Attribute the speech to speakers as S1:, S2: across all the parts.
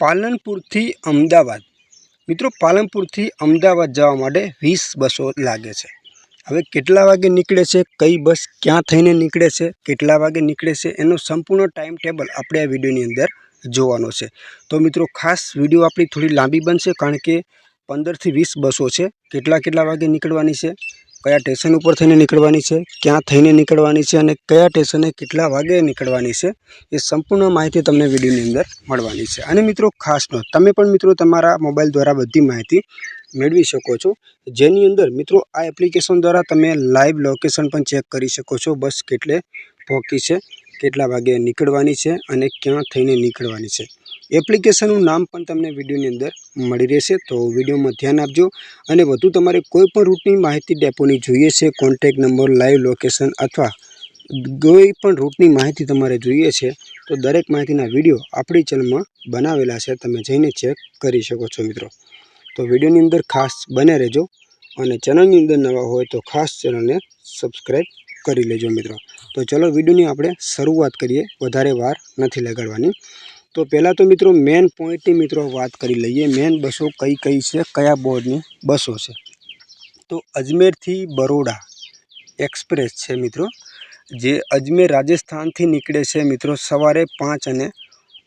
S1: પાલનપુરથી અમદાવાદ. મિત્રો, પાલનપુરથી અમદાવાદ જવા માટે વીસ બસો લાગે છે. હવે કેટલા વાગે નીકળે છે, કઈ બસ ક્યાં થઈને નીકળે છે, કેટલા વાગે નીકળે છે, એનો સંપૂર્ણ ટાઈમ ટેબલ આપણે આ વિડીયોની અંદર જોવાનો છે. તો મિત્રો, ખાસ વીડિયો આપણી થોડી લાંબી બનશે કારણ કે પંદરથી વીસ બસો છે. કેટલા કેટલા વાગે નીકળવાની છે? કયા સ્ટેશન ઉપર થઈને નીકળવાની છે, ક્યાં થઈને નીકળવાની છે અને કયા સ્ટેશને કેટલા વાગે નીકળવાની છે, એ સંપૂર્ણ માહિતી તમને વિડીયોની અંદર મળવાની છે. અને મિત્રો, ખાસ નોંધ તમે પણ મિત્રો તમારા મોબાઈલ દ્વારા બધી માહિતી મેળવી શકો છો. જેની અંદર મિત્રો, આ એપ્લિકેશન દ્વારા તમે લાઈવ લોકેશન પણ ચેક કરી શકો છો, બસ કેટલે પહોંચી છે, કેટલા વાગે નીકળવાની છે અને ક્યાં થઈને નીકળવાની છે. એપ્લિકેશનનું નામ પણ તમને વિડીયોની અંદર મળી રહેશે. તો વિડીયોમાં ધ્યાન આપજો અને વધુ તમારે કોઈ પણ રૂટની માહિતી ડેપોની જોઈએ છે કોન્ટેક નંબર લાઈવ લોકેશન અથવા કોઈ પણ રૂટની માહિતી તમારે જોઈએ છે, તો દરેક માહિતીના વીડિયો આપણી ચેનલમાં બનાવેલા છે. તમે જઈને ચેક કરી શકો છો મિત્રો. તો વિડીયોની અંદર ખાસ બને રહેજો અને ચેનલની અંદર નવા હોય તો ખાસ ચેનલને સબસ્ક્રાઈબ કરી લેજો મિત્રો. તો ચલો વિડીયોની આપણે શરૂઆત કરીએ. વધારે વાર નથી લગાડવાની. તો પહેલાં તો મિત્રો મેન પોઈન્ટની મિત્રો વાત કરી લઈએ. મેન બસો કઈ કઈ છે? કયા બોર્ડની બસો છે? તો અજમેરથી બરોડા એક્સપ્રેસ છે મિત્રો. જે અજમેર રાજસ્થાનથી નીકળે છે મિત્રો સવારે પાંચ અને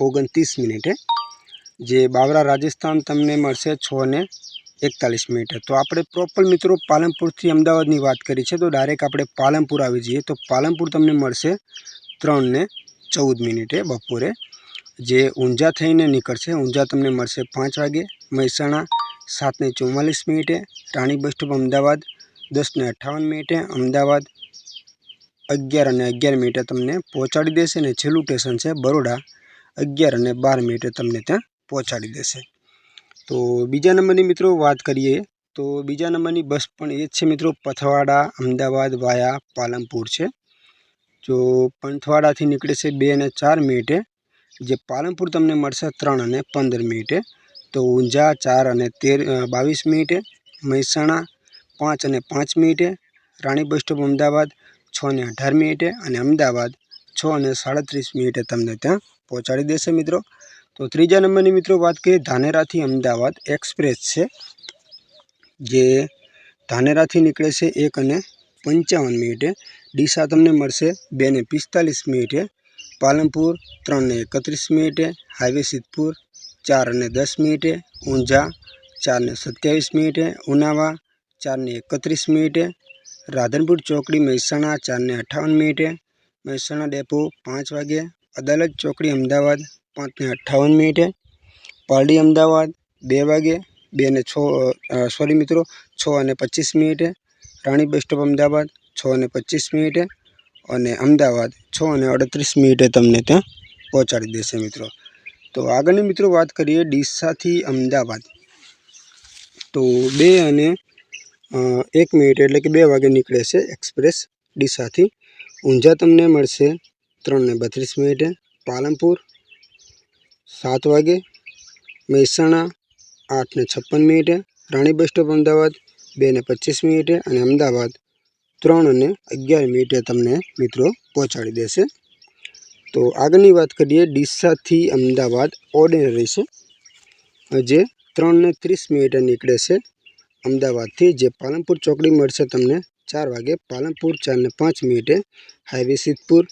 S1: ઓગણત્રીસ મિનિટે. જે બાવરા રાજસ્થાન તમને મળશે છ ને એકતાલીસ મિનિટે. તો આપણે પ્રોપર મિત્રો પાલનપુરથી અમદાવાદની વાત કરી છે. તો ડાયરેક્ટ આપણે પાલનપુર આવી જઈએ. તો પાલનપુર તમને મળશે ત્રણ ને ચૌદ મિનિટે બપોરે જે ઊંઝા થઈને નીકળશે, ઊંઝા તમને મળશે પાંચ વાગે, મહેસાણા સાતને ચુમ્માલીસ મિનિટે રાણી બસ સ્ટોપ અમદાવાદ દસને અઠ્ઠાવન મિનિટે, અમદાવાદ અગિયાર અને અગિયાર મિનિટે તમને પહોંચાડી દેશે અને છેલ્લું સ્ટેશન છે બરોડા, અગિયાર અને બાર મિનિટે તમને ત્યાં પહોંચાડી દેશે. તો બીજા નંબરની મિત્રો વાત કરીએ, તો બીજા નંબરની બસ પણ એ જ છે મિત્રો, પથવાડા, અમદાવાદ વાયા પાલનપુર છે. જો પંથવાડાથી નીકળે છે બે અને ચાર મિનિટે જે પાલનપુર તમને મળશે ત્રણ અને પંદર મિનિટે. તો ઊંઝા ચાર અને તેર બાવીસ મિનિટે. મહેસાણા પાંચ અને પાંચ મિનિટે. રાણી બસ સ્ટોપ અમદાવાદ છ અને અઢાર મિનિટે અને અમદાવાદ છ અને સાડત્રીસ મિનિટે તમને ત્યાં પહોંચાડી દેશે મિત્રો. તો ત્રીજા નંબરની મિત્રો વાત કરીએ, ધાનેરાથી અમદાવાદ એક્સપ્રેસ છે. જે ધાનેરાથી નીકળે છે એક અને પંચાવન મિનિટે. ડીસા તમને મળશે બે ને પિસ્તાલીસ મિનિટે. પાલનપુર ત્રણને એકત્રીસ મિનિટે, હાઈવે સિદ્ધપુર ચાર અને દસ મિનિટે, ઊંઝા ચારને સત્યાવીસ મિનિટે, ઉનાવા ચારને એકત્રીસ મિનિટે, રાધનપુર ચોકડી મહેસાણા ચારને અઠ્ઠાવન મિનિટે, મહેસાણા ડેપો પાંચ વાગે, અદાલત ચોકડી અમદાવાદ પાંચને અઠ્ઠાવન મિનિટે, પારડી અમદાવાદ બે વાગે બે ને છ સોરી મિત્રો, છ અને પચીસ મિનિટે, રાણી બસ સ્ટોપ અમદાવાદ છ અને પચીસ મિનિટે અને અમદાવાદ છ અને અડત્રીસ મિનિટે તમને ત્યાં પહોંચાડી દેશે મિત્રો. તો આગળની મિત્રો વાત કરીએ ડીસાથી અમદાવાદ. તો બે અને એક મિનિટ એટલે કે બે વાગે નીકળે છે એક્સપ્રેસ ડીસાથી. ઊંઝા તમને મળશે ત્રણને બત્રીસ મિનિટે. પાલનપુર સાત વાગે. મહેસાણા આઠને છપ્પન મિનિટે. રાણી બસ સ્ટોપ અમદાવાદ બે ને પચીસ મિનિટે. અને અમદાવાદ ત્રણ અને અગિયાર મિનિટે તમને મિત્રો પહોંચાડી દેશે. તો આગળની વાત કરીએ, ડીસાથી અમદાવાદ ઓર્ડિનરી છે જે ત્રણને ત્રીસ મિનિટે નીકળે છે. અમદાવાદથી જે પાલનપુર ચોકડી મળશે તમને ચાર વાગે, પાલનપુર ચારને પાંચ મિનિટે. હાઈવે સિદ્ધપુર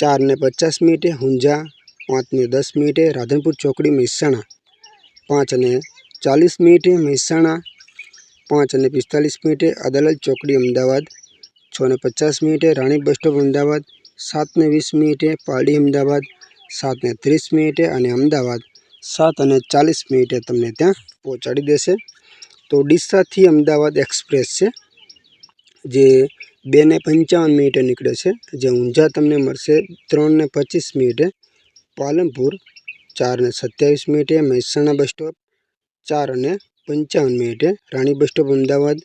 S1: ચારને પચાસ મિનિટે. હુંજા પાંચને દસ મિનિટે. રાધનપુર ચોકડી મહેસાણા પાંચ અને ચાલીસ મિનિટે. મહેસાણા પાંચ અને પિસ્તાલીસ મિનિટે. અદાલત ચોકડી અમદાવાદ છ ને પચાસ મિનિટે રાણી બસ સ્ટોપ અમદાવાદ સાત ને વીસ મિનિટે પારડી અમદાવાદ સાત ને ત્રીસ મિનિટે અને અમદાવાદ, સાત અને ચાલીસ મિનિટે તમને ત્યાં પહોંચાડી દેશે. તો ડીસાથી અમદાવાદ એક્સપ્રેસ છે, જે બે ને પંચાવન મિનિટે નીકળે છે, જે ઊંઝા તમને મળશે ત્રણ ને પચીસ મિનિટે, પાલનપુર ચાર ને સત્યાવીસ મિનિટે, મહેસાણા બસ સ્ટોપ ચાર અને પંચાવન મિનિટે રાણી બસ સ્ટોપ અમદાવાદ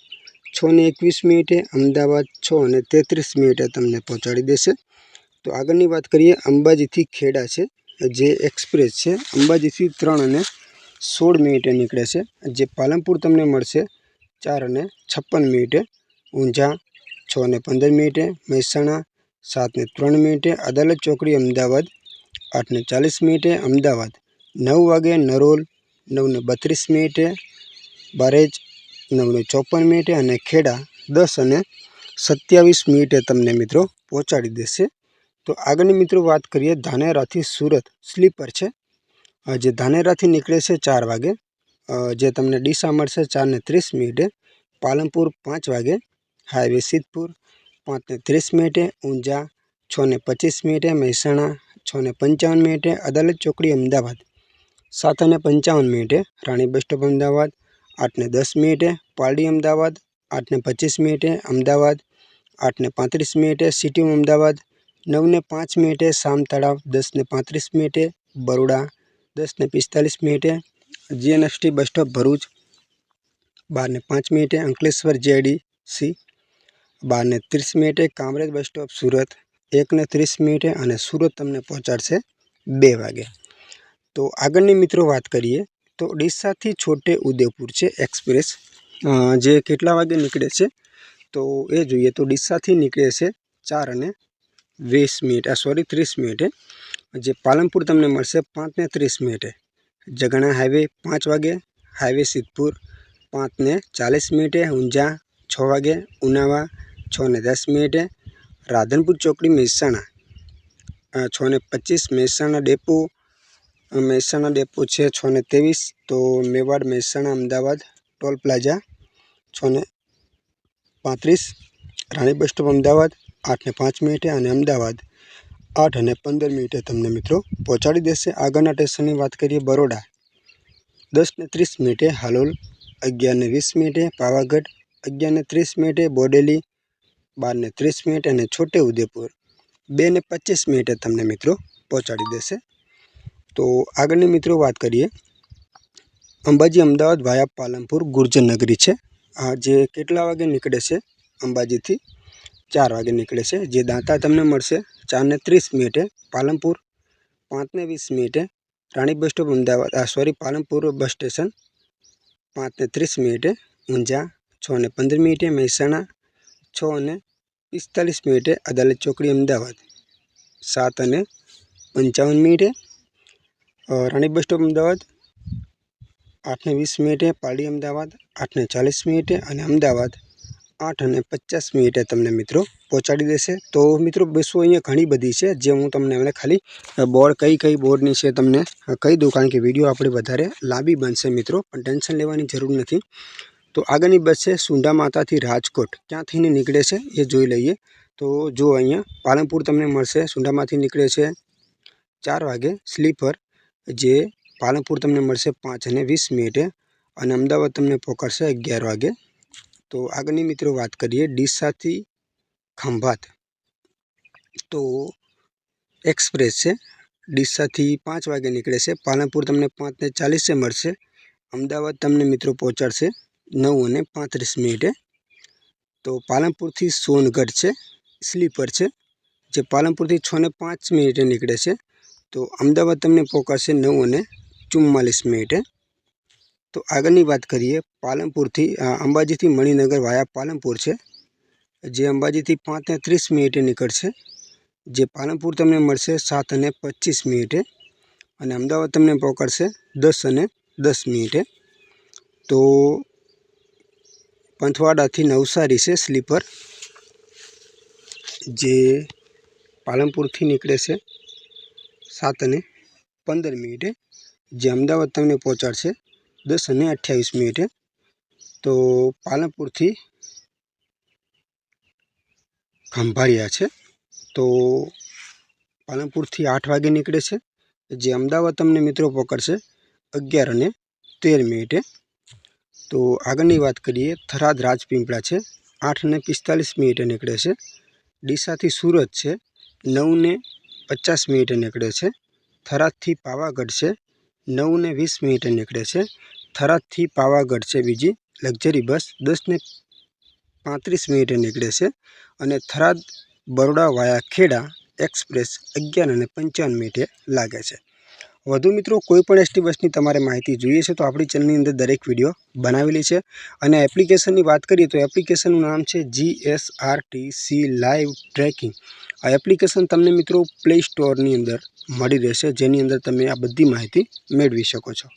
S1: છ ને એકવીસ મિનિટે, અમદાવાદ છ અને તેત્રીસ મિનિટે તમને પહોંચાડી દેશે. તો આગળની વાત કરીએ, અંબાજીથી ખેડા છે. જે એક્સપ્રેસ છે, અંબાજીથી ત્રણ અને સોળ મિનિટે નીકળે છે. જે પાલનપુર તમને મળશે, ચાર અને છપ્પન મિનિટે. ઊંઝા છ ને પંદર મિનિટે, મહેસાણા સાત ને ત્રણ મિનિટે, અદાલત ચોકડી અમદાવાદ આઠ ને ચાલીસ મિનિટે, અમદાવાદ નવ વાગે નરોલ નવને બત્રીસ મિનિટે, બરેજ નવને ચોપન મિનિટે અને ખેડા દસ અને સત્યાવીસ મિનિટે તમને મિત્રો પહોંચાડી દેશે. તો આગળની મિત્રો વાત કરીએ ધાનેરાથી સુરત સ્લીપર છે. જે ધાનેરાથી નીકળે છે ચાર વાગે. જે તમને ડીસા મળશે ચારને ત્રીસ મિનિટે પાલનપુર પાંચ વાગે. હાઈવે સિદ્ધપુર પાંચને ત્રીસ મિનિટે ઊંઝા છ ને પચીસ મિનિટે મહેસાણા છ ને પંચાવન મિનિટે અદાલત ચોકડી અમદાવાદ સાત અને પંચાવન મિનિટે રાણી બસ સ્ટોપ અમદાવાદ આઠને દસ મિનિટે પાલડી અમદાવાદ, આઠને પચીસ મિનિટે અમદાવાદ, આઠને પાંત્રીસ મિનિટે સિટીમ અમદાવાદ, નવને પાંચ મિનિટે શામ તળાવ, દસને પાંત્રીસ મિનિટે બરોડા, દસને પિસ્તાલીસ મિનિટે જીએનએસટી બસ સ્ટોપ ભરૂચ, બારને પાંચ મિનિટે અંકલેશ્વર જેડીસી, બારને ત્રીસ મિનિટે કામરેજ બસ સ્ટોપ સુરત, એકને ત્રીસ મિનિટે અને સુરત તમને પહોંચાડશે બે વાગે. તો આગળની મિત્રો વાત કરીએ. તો ડીસાથી છોટે ઉદેપુર છે એક્સપ્રેસ. જે કેટલા વાગે નીકળે છે? તો એ જોઈએ તો ડીસાથી નીકળે છે ચાર અને વીસ મિનિટ, આ સોરી ત્રીસ મિનિટે. જે પાલનપુર તમને મળશે પાંચને ત્રીસ મિનિટે. જગણા હાઈવે પાંચ વાગે, હાઈવે સિદ્ધપુર પાંચને ચાલીસ મિનિટે ઊંઝા છ વાગે, ઉનાવા છ ને દસ મિનિટે, રાધનપુર ચોકડી મહેસાણા છ ને પચીસ મહેસાણા ડેપો મહેસાણા ડેપો છે છ ને ત્રેવીસ. તો મેવાડ, મહેસાણા, અમદાવાદ, ટોલ પ્લાઝા છ ને પાંત્રીસ. રાણી બસ સ્ટોપ અમદાવાદ આઠને પાંચ મિનિટે અને અમદાવાદ આઠ અને પંદર મિનિટે તમને મિત્રો પહોંચાડી દેશે. આગળના સ્ટેશનની વાત કરીએ બરોડા. દસ ને ત્રીસ મિનિટે હાલોલ, અગિયાર ને વીસ મિનિટે પાવાગઢ, અગિયાર ને ત્રીસ મિનિટે બોડેલી, બાર ને ત્રીસ મિનિટ અને છોટે ઉદેપુર. બે ને પચીસ મિનિટે તમને મિત્રો પહોંચાડી દેશે. તો આગળની મિત્રો વાત કરીએ. અંબાજી અમદાવાદ વાયા પાલનપુર ગુર્જર નગરી છે. આ જે કેટલા વાગે નીકળે છે અંબાજીથી? ચાર વાગે નીકળે છે. જે દાંતા તમને મળશે. ચારને ત્રીસ મિનિટે પાલનપુર પાંચને વીસ મિનિટે રાણી બસ સ્ટોપ અમદાવાદ, આ સોરી પાલનપુર બસ સ્ટેશન પાંચને ત્રીસ મિનિટે ઊંઝા, છ ને પંદર મિનિટે મહેસાણા, છ અને પિસ્તાલીસ મિનિટે અદાલત ચોકડી અમદાવાદ, સાત અને પંચાવન મિનિટે રાણી બસ સ્ટોપ અમદાવાદ, આઠને વીસ મિનિટે પાડી અમદાવાદ, આઠને ચાલીસ મિનિટે અને અમદાવાદ, આઠ અને પચાસ મિનિટે તમને મિત્રો પહોંચાડી દેશે. તો મિત્રો બસો અહીંયા ઘણી બધી છે, જે હું તમને એમને ખાલી બોર્ડ કઈ કઈ બોર્ડની છે તમને કહી દઉં કારણ કે વીડિયો આપણે વધારે લાંબી બનશે મિત્રો, પણ ટેન્શન લેવાની જરૂર નથી. તો આગળની બસ છે સુંડા માતાથી રાજકોટ, ક્યાં થઈને નીકળે છે એ જોઈ લઈએ. તો જો અહીંયા પાલનપુર તમને મળશે સુંડામાંથી નીકળે છે ચાર વાગે, સ્લીપર જે પાલનપુર તમને મળશે પાંચ અને વીસ મિનિટે અને અમદાવાદ તમને પહોંચાડશે અગિયાર વાગે. તો આગળની મિત્રો વાત કરીએ ડીસાથી ખંભાત. તો એક્સપ્રેસ છે. ડીસાથી પાંચ વાગે નીકળે છે. પાલનપુર તમને પાંચને ચાલીસે મળશે. અમદાવાદ તમને મિત્રો પહોંચાડશે નવ અને પાંત્રીસ મિનિટે. તો પાલનપુરથી સોનગઢ છે. સ્લીપર છે. જે પાલનપુરથી છ ને પાંચ મિનિટે નીકળે છે. તો અમદાવાદ તમને પહોંચાડશે નવ અને ચુમ્માલીસ મિનિટે. તો આગળની વાત કરીએ, પાલનપુરથી અંબાજીથી મણિનગર વાયા પાલનપુર છે. જે અંબાજીથી પાંચ ને ત્રીસ મિનિટે નીકળશે. જે પાલનપુર તમને મળશે સાત અને પચીસ મિનિટે અને અમદાવાદ તમને પહોંચાડશે દસ અને દસ મિનિટે. તો પંથવાડાથી નવસારી છે સ્લીપર, જે પાલનપુરથી નીકળે છે. સાત અને પંદર મિનિટે જે અમદાવાદ તમને પહોંચાડશે દસ અને અઠ્યાવીસ મિનિટે. તો પાલનપુરથી ખંભાળિયા છે. તો પાલનપુરથી આઠ વાગે નીકળે છે. જે અમદાવાદ તમને મિત્રો પકડશે અગિયાર અને તેર મિનિટે. તો આગળની વાત કરીએ, થરાદ રાજપીપળા છે. આઠ અને પિસ્તાલીસ મિનિટે નીકળે છે. ડીસાથી સુરત છે. નવ ને પચાસ મિનિટે નીકળે છે. થરાદથી પાવાગઢ છે. નવ ને વીસ મિનિટે નીકળે છે. થરાદથી પાવાગઢ છે બીજી લક્ઝરી બસ. દસ ને પાંત્રીસ મિનિટે નીકળે છે. અને થરાદ બરોડા વાયા ખેડા એક્સપ્રેસ અગિયાર અને પંચાવન મિનિટે લાગે છે. વધુ મિત્રો કોઈપણ એસટી બસની તમારે માહિતી જોઈએ છે, તો આપણી ચેનલની અંદર દરેક વીડિયો બનાવેલી છે. અને એપ્લિકેશનની વાત કરીએ, તો એપ્લિકેશનનું નામ છે G S R T C live tracking આ એપ્લિકેશન તમને મિત્રો પ્લે સ્ટોરની અંદર મળી રહેશે, જેની અંદર તમે આ બધી માહિતી મેળવી શકો છો.